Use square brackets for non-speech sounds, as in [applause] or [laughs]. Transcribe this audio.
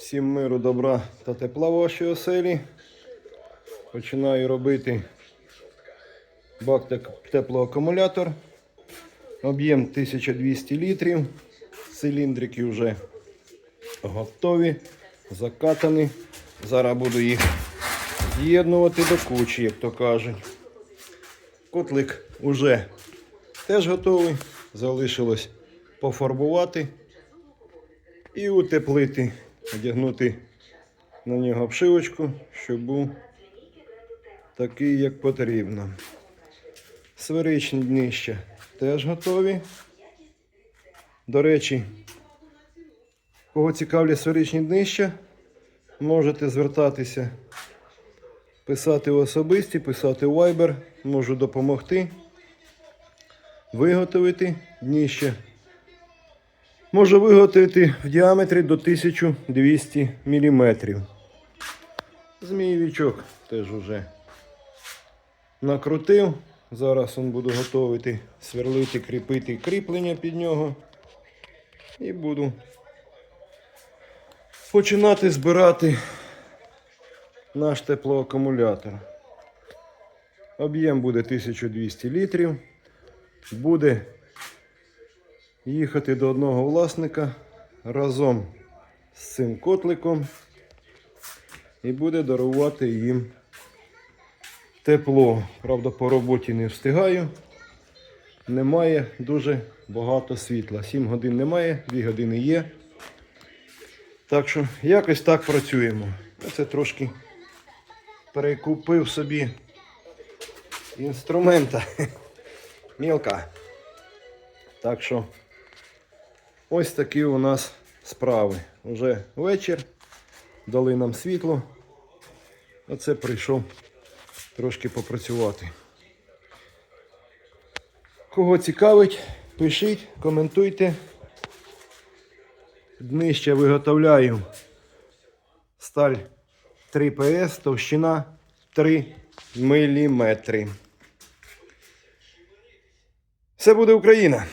Всім миру, добра та тепла в вашій оселі. Починаю робити бак теплоакумулятор. Об'єм 1200 літрів. Циліндрики вже готові, закатані. Зараз буду їх з'єднувати до кучі, як то кажуть. Котлик уже теж готовий. Залишилось пофарбувати і утеплити, одягнути на нього обшивочку, щоб був такий, як потрібно. Сферичні днища теж готові. До речі, кого цікавлять сферичні днища, можете звертатися, писати в особисті, писати в Viber, можу допомогти виготовити дніще. Можу виготовити в діаметрі до 1200 мм. Змієвічок теж уже накрутив. Зараз он буду готувати, сверлити, кріпити кріплення під нього. І буду починати збирати наш теплоакумулятор. Об'єм буде 1200 літрів. Буде їхати до одного власника разом з цим котликом і буде дарувати їм тепло. Правда, по роботі не встигаю. Немає дуже багато світла. 7 годин немає, 2 години є. Так що якось так працюємо. Це трошки перекупив собі інструмента. [laughs] Мілка. Так що ось такі у нас справи. Уже вечір. Дали нам світло. Оце прийшов трошки попрацювати. Кого цікавить, пишіть, коментуйте. Днище виготовляю сталь 3 ПС, товщина 3 мм. Все буде Україна!